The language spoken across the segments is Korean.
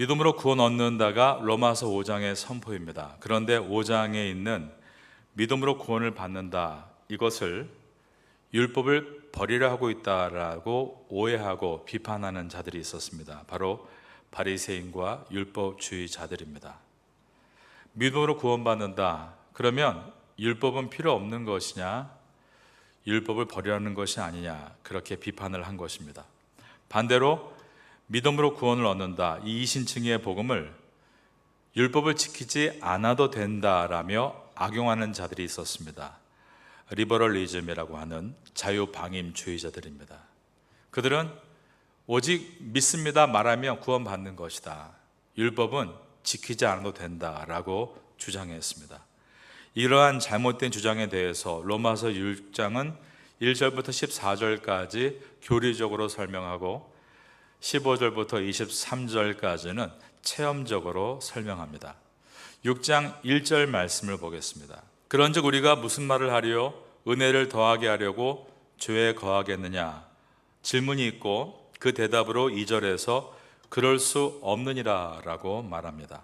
믿음으로 구원 얻는다가 로마서 5장의 선포입니다. 그런데 5장에 있는 믿음으로 구원을 받는다 이것을 율법을 버리려 하고 있다라고 오해하고 비판하는 자들이 있었습니다. 바로 바리새인과 율법주의자들입니다. 믿음으로 구원받는다. 그러면 율법은 필요 없는 것이냐? 율법을 버리라는 것이 아니냐? 그렇게 비판을 한 것입니다. 반대로 믿음으로 구원을 얻는다. 이 이신층의 복음을 율법을 지키지 않아도 된다라며 악용하는 자들이 있었습니다. 리버럴리즘이라고 하는 자유방임주의자들입니다. 그들은 오직 믿습니다 말하면 구원받는 것이다. 율법은 지키지 않아도 된다라고 주장했습니다. 이러한 잘못된 주장에 대해서 로마서 6장은 1절부터 14절까지 교리적으로 설명하고 15절부터 23절까지는 체험적으로 설명합니다. 6장 1절 말씀을 보겠습니다. 그런즉 우리가 무슨 말을 하리요? 은혜를 더하게 하려고 죄에 거하겠느냐? 질문이 있고 그 대답으로 2절에서 그럴 수 없느니라라고 말합니다.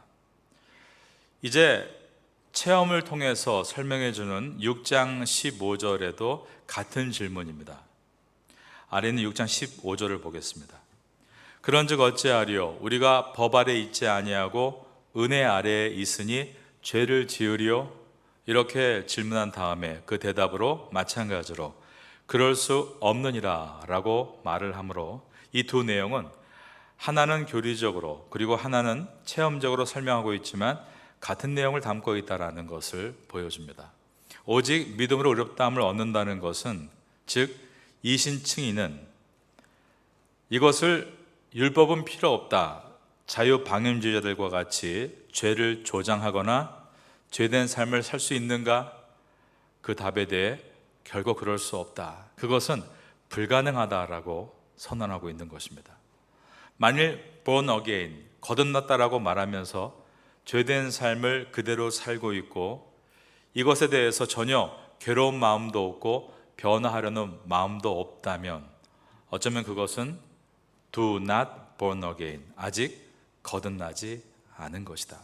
이제 체험을 통해서 설명해 주는 6장 15절에도 같은 질문입니다. 아래는 6장 15절을 보겠습니다. 그런즉 어찌하리요 우리가 법 아래 있지 아니하고 은혜 아래에 있으니 죄를 지으리요 이렇게 질문한 다음에 그 대답으로 마찬가지로 그럴 수 없느니라라고 말을 하므로 이 두 내용은 하나는 교리적으로 그리고 하나는 체험적으로 설명하고 있지만 같은 내용을 담고 있다라는 것을 보여줍니다. 오직 믿음으로 의롭다함을 얻는다는 것은 즉 이신층이는 이것을 율법은 필요 없다. 자유 방임주의자들과 같이 죄를 조장하거나 죄된 삶을 살 수 있는가? 그 답에 대해 결국 그럴 수 없다. 그것은 불가능하다라고 선언하고 있는 것입니다. 만일 born again, 거듭났다라고 말하면서 죄된 삶을 그대로 살고 있고 이것에 대해서 전혀 괴로운 마음도 없고 변화하려는 마음도 없다면 어쩌면 그것은 do not born again. 아직 거듭나지 않은 것이다.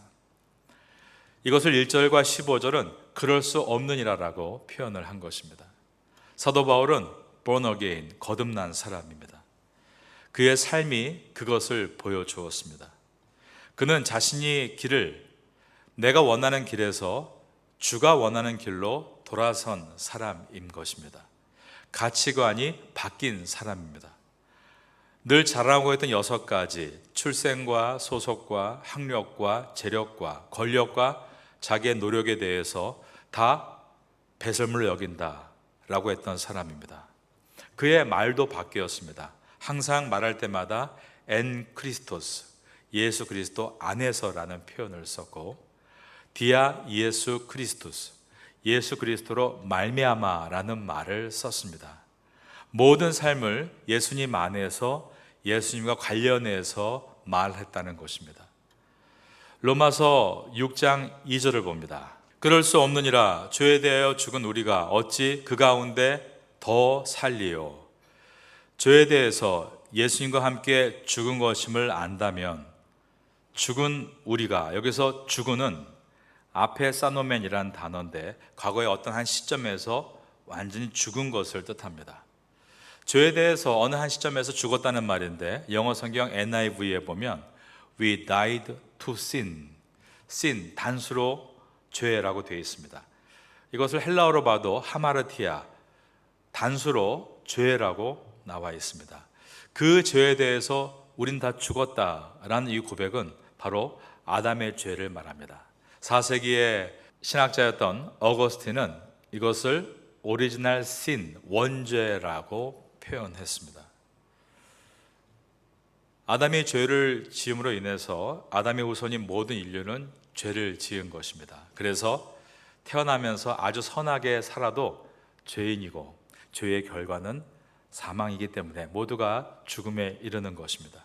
이것을 1절과 15절은 그럴 수 없느니라라고 표현을 한 것입니다. 사도 바울은 born again, 거듭난 사람입니다. 그의 삶이 그것을 보여주었습니다. 그는 자신이 길을 내가 원하는 길에서 주가 원하는 길로 돌아선 사람인 것입니다. 가치관이 바뀐 사람입니다. 늘 자랑하고 있던 여섯 가지 출생과 소속과 학력과 재력과 권력과 자기의 노력에 대해서 다 배설물로 여긴다라고 했던 사람입니다. 그의 말도 바뀌었습니다. 항상 말할 때마다 엔 크리스토스 예수 그리스도 안에서라는 표현을 썼고 디아 예수 크리스토스 예수 그리스도로 말미암아라는 말을 썼습니다. 모든 삶을 예수님 안에서 예수님과 관련해서 말했다는 것입니다. 로마서 6장 2절을 봅니다. 그럴 수 없느니라 죄에 대하여 죽은 우리가 어찌 그 가운데 더 살리요. 죄에 대해서 예수님과 함께 죽은 것임을 안다면 죽은 우리가 여기서 죽은은 앞에 사노멘이라는 단어인데 과거의 어떤 한 시점에서 완전히 죽은 것을 뜻합니다. 죄에 대해서 어느 한 시점에서 죽었다는 말인데 영어 성경 NIV에 보면 we died to sin. sin 단수로 죄라고 되어 있습니다. 이것을 헬라어로 봐도 하마르티아 단수로 죄라고 나와 있습니다. 그 죄에 대해서 우린 다 죽었다라는 이 고백은 바로 아담의 죄를 말합니다. 4세기의 신학자였던 어거스틴은 이것을 오리지널 신, 원죄라고 표현했습니다. 아담이 죄를 지음으로 인해서 아담의 후손인 모든 인류는 죄를 지은 것입니다. 그래서 태어나면서 아주 선하게 살아도 죄인이고 죄의 결과는 사망이기 때문에 모두가 죽음에 이르는 것입니다.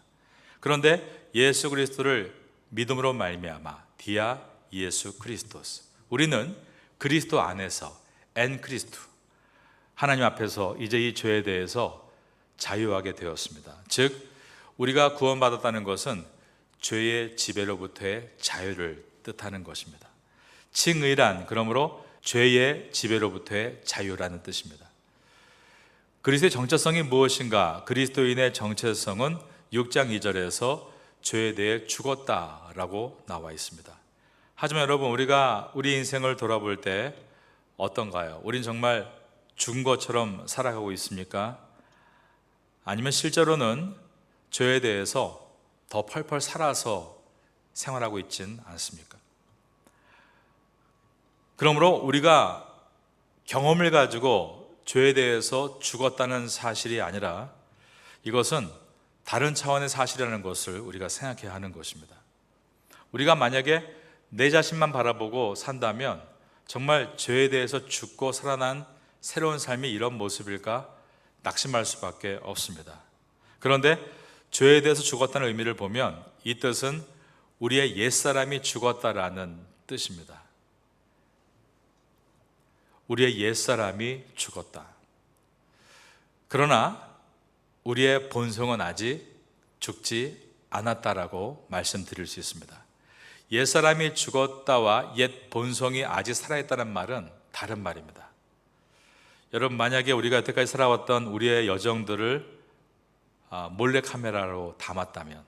그런데 예수 그리스도를 믿음으로 말미암아 디아 예수 크리스토스 우리는 그리스도 안에서 엔 크리스토 하나님 앞에서 이제 이 죄에 대해서 자유하게 되었습니다. 즉 우리가 구원받았다는 것은 죄의 지배로부터의 자유를 뜻하는 것입니다. 칭의란 그러므로 죄의 지배로부터의 자유라는 뜻입니다. 그리스도의 정체성이 무엇인가? 그리스도인의 정체성은 6장 2절에서 죄에 대해 죽었다라고 나와 있습니다. 하지만 여러분 우리가 우리 인생을 돌아볼 때 어떤가요? 우린 정말 죽은 것처럼 살아가고 있습니까? 아니면 실제로는 죄에 대해서 더 펄펄 살아서 생활하고 있진 않습니까? 그러므로 우리가 경험을 가지고 죄에 대해서 죽었다는 사실이 아니라 이것은 다른 차원의 사실이라는 것을 우리가 생각해야 하는 것입니다. 우리가 만약에 내 자신만 바라보고 산다면 정말 죄에 대해서 죽고 살아난 새로운 삶이 이런 모습일까 낙심할 수밖에 없습니다. 그런데 죄에 대해서 죽었다는 의미를 보면 이 뜻은 우리의 옛사람이 죽었다라는 뜻입니다. 우리의 옛사람이 죽었다. 그러나 우리의 본성은 아직 죽지 않았다라고 말씀드릴 수 있습니다. 옛사람이 죽었다와 옛 본성이 아직 살아있다는 말은 다른 말입니다. 여러분, 만약에 우리가 여태까지 살아왔던 우리의 여정들을 아, 몰래 카메라로 담았다면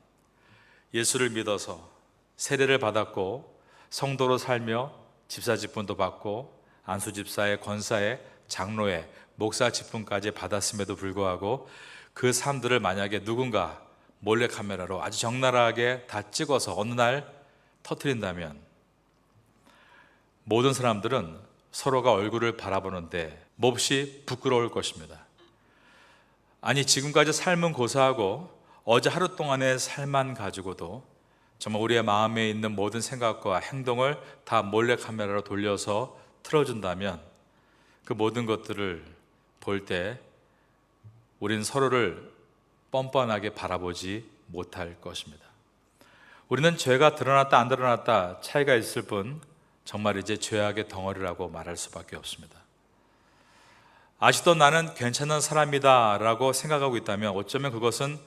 예수를 믿어서 세례를 받았고 성도로 살며 집사 직분도 받고 안수 집사의 권사의 장로의 목사 직분까지 받았음에도 불구하고 그 삶들을 만약에 누군가 몰래 카메라로 아주 적나라하게 다 찍어서 어느 날 터트린다면 모든 사람들은 서로가 얼굴을 바라보는데 몹시 부끄러울 것입니다. 아니 지금까지 삶은 고사하고 어제 하루 동안의 삶만 가지고도 정말 우리의 마음에 있는 모든 생각과 행동을 다 몰래 카메라로 돌려서 틀어준다면 그 모든 것들을 볼 때 우리는 서로를 뻔뻔하게 바라보지 못할 것입니다. 우리는 죄가 드러났다 안 드러났다 차이가 있을 뿐 정말 이제 죄악의 덩어리라고 말할 수밖에 없습니다. 아직도 나는 괜찮은 사람이다라고 생각하고 있다면 어쩌면 그것은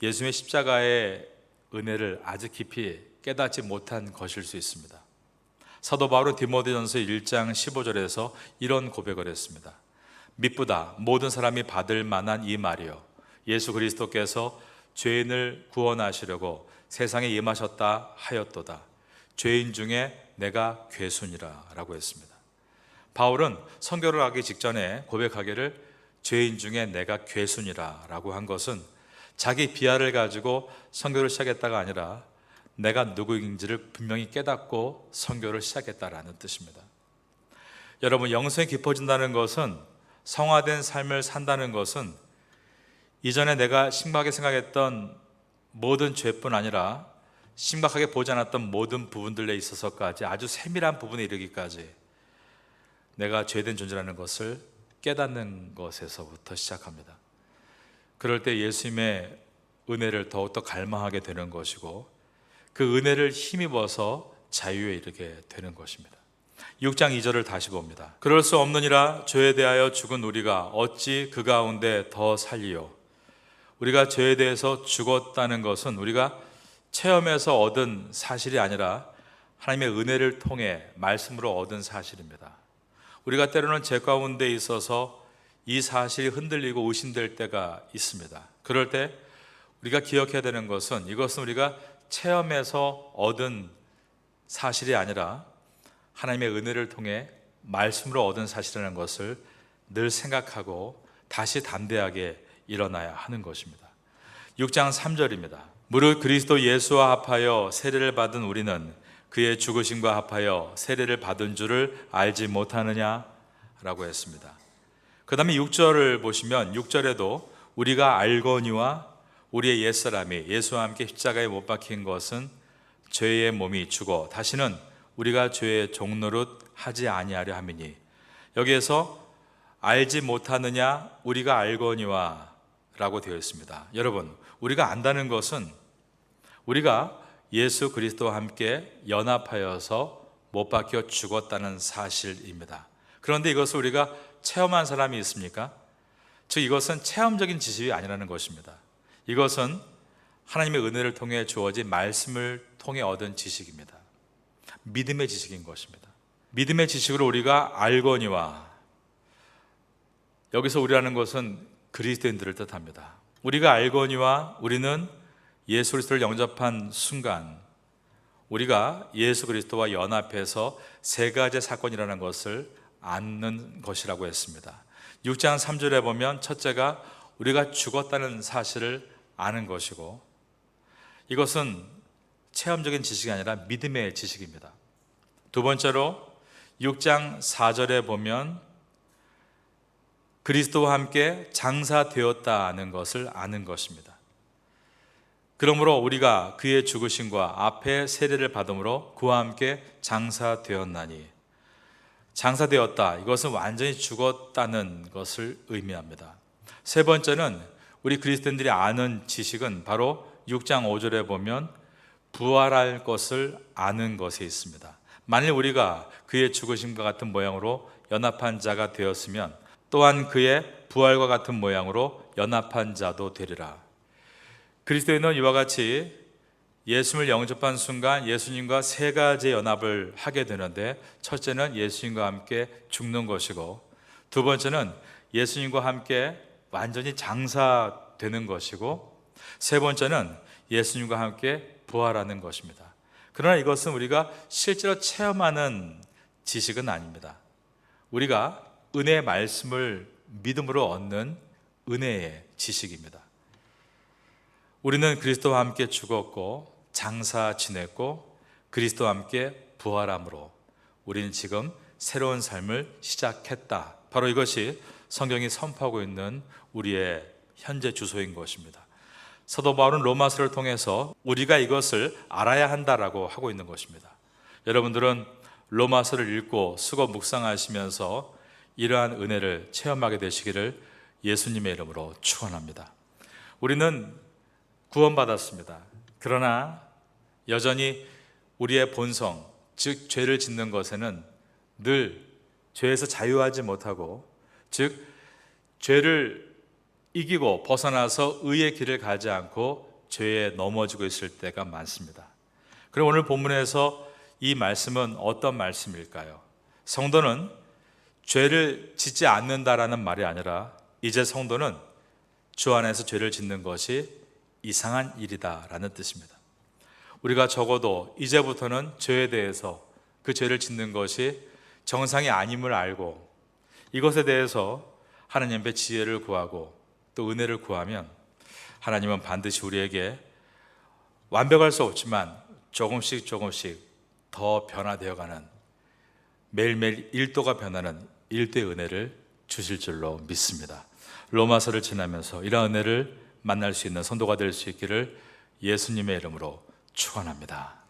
예수님의 십자가의 은혜를 아주 깊이 깨닫지 못한 것일 수 있습니다. 사도 바울은 디모데전서 1장 15절에서 이런 고백을 했습니다. 미쁘다 모든 사람이 받을 만한 이 말이요 예수 그리스도께서 죄인을 구원하시려고 세상에 임하셨다 하였도다. 죄인 중에 내가 괴순이라라고 했습니다. 바울은 선교를 하기 직전에 고백하기를 죄인 중에 내가 괴순이라라고 한 것은 자기 비하를 가지고 선교를 시작했다가 아니라 내가 누구인지를 분명히 깨닫고 선교를 시작했다라는 뜻입니다. 여러분 영성이 깊어진다는 것은 성화된 삶을 산다는 것은 이전에 내가 심각하게 생각했던 모든 죄뿐 아니라 심각하게 보지 않았던 모든 부분들에 있어서까지 아주 세밀한 부분에 이르기까지 내가 죄된 존재라는 것을 깨닫는 것에서부터 시작합니다. 그럴 때 예수님의 은혜를 더욱더 갈망하게 되는 것이고 그 은혜를 힘입어서 자유에 이르게 되는 것입니다. 6장 2절을 다시 봅니다. 그럴 수 없느니라 죄에 대하여 죽은 우리가 어찌 그 가운데 더 살리요. 우리가 죄에 대해서 죽었다는 것은 우리가 체험에서 얻은 사실이 아니라 하나님의 은혜를 통해 말씀으로 얻은 사실입니다. 우리가 때로는 죄 가운데 있어서 이 사실이 흔들리고 의심될 때가 있습니다. 그럴 때 우리가 기억해야 되는 것은 이것은 우리가 체험에서 얻은 사실이 아니라 하나님의 은혜를 통해 말씀으로 얻은 사실이라는 것을 늘 생각하고 다시 담대하게 일어나야 하는 것입니다. 6장 3절입니다. 무릇 그리스도 예수와 합하여 세례를 받은 우리는 그의 죽으심과 합하여 세례를 받은 줄을 알지 못하느냐 라고 했습니다. 그 다음에 6절을 보시면 6절에도 우리가 알거니와 우리의 옛사람이 예수와 함께 십자가에 못 박힌 것은 죄의 몸이 죽어 다시는 우리가 죄의 종노릇 하지 아니하려 함이니 여기에서 알지 못하느냐 우리가 알거니와 라고 되어 있습니다. 여러분, 우리가 안다는 것은 우리가 예수 그리스도와 함께 연합하여서 못 박혀 죽었다는 사실입니다. 그런데 이것을 우리가 체험한 사람이 있습니까? 즉 이것은 체험적인 지식이 아니라는 것입니다. 이것은 하나님의 은혜를 통해 주어진 말씀을 통해 얻은 지식입니다. 믿음의 지식인 것입니다. 믿음의 지식으로 우리가 알거니와 여기서 우리라는 것은 그리스도인들을 뜻합니다. 우리가 알거니와 우리는 예수 그리스도를 영접한 순간 우리가 예수 그리스도와 연합해서 세 가지 사건이라는 것을 않는 것이라고 했습니다. 6장 3절에 보면 첫째가 우리가 죽었다는 사실을 아는 것이고 이것은 체험적인 지식이 아니라 믿음의 지식입니다. 두 번째로 6장 4절에 보면 그리스도와 함께 장사되었다는 것을 아는 것입니다. 그러므로 우리가 그의 죽으심과 앞에 세례를 받음으로 그와 함께 장사되었나니 장사되었다. 이것은 완전히 죽었다는 것을 의미합니다. 세 번째는 우리 그리스도인들이 아는 지식은 바로 6장 5절에 보면 부활할 것을 아는 것에 있습니다. 만일 우리가 그의 죽으심과 같은 모양으로 연합한 자가 되었으면 또한 그의 부활과 같은 모양으로 연합한 자도 되리라. 그리스도인은 이와 같이 예수님을 영접한 순간 예수님과 세 가지 연합을 하게 되는데 첫째는 예수님과 함께 죽는 것이고 두 번째는 예수님과 함께 완전히 장사되는 것이고 세 번째는 예수님과 함께 부활하는 것입니다. 그러나 이것은 우리가 실제로 체험하는 지식은 아닙니다. 우리가 은혜의 말씀을 믿음으로 얻는 은혜의 지식입니다. 우리는 그리스도와 함께 죽었고 장사 지냈고 그리스도와 함께 부활함으로 우리는 지금 새로운 삶을 시작했다. 바로 이것이 성경이 선포하고 있는 우리의 현재 주소인 것입니다. 사도 바울은 로마서를 통해서 우리가 이것을 알아야 한다라고 하고 있는 것입니다. 여러분들은 로마서를 읽고 수고 묵상하시면서 이러한 은혜를 체험하게 되시기를 예수님의 이름으로 축원합니다. 우리는 구원받았습니다. 그러나 여전히 우리의 본성, 즉 죄를 짓는 것에는 늘 죄에서 자유하지 못하고 즉 죄를 이기고 벗어나서 의의 길을 가지 않고 죄에 넘어지고 있을 때가 많습니다. 그럼 오늘 본문에서 이 말씀은 어떤 말씀일까요? 성도는 죄를 짓지 않는다라는 말이 아니라 이제 성도는 주 안에서 죄를 짓는 것이 이상한 일이다라는 뜻입니다. 우리가 적어도 이제부터는 죄에 대해서 그 죄를 짓는 것이 정상이 아님을 알고 이것에 대해서 하나님의 지혜를 구하고 또 은혜를 구하면 하나님은 반드시 우리에게 완벽할 수 없지만 조금씩 조금씩 더 변화되어가는 매일매일 1도가 변하는 1도의 은혜를 주실 줄로 믿습니다. 로마서를 지나면서 이러한 은혜를 만날 수 있는 선도가 될 수 있기를 예수님의 이름으로 축원합니다.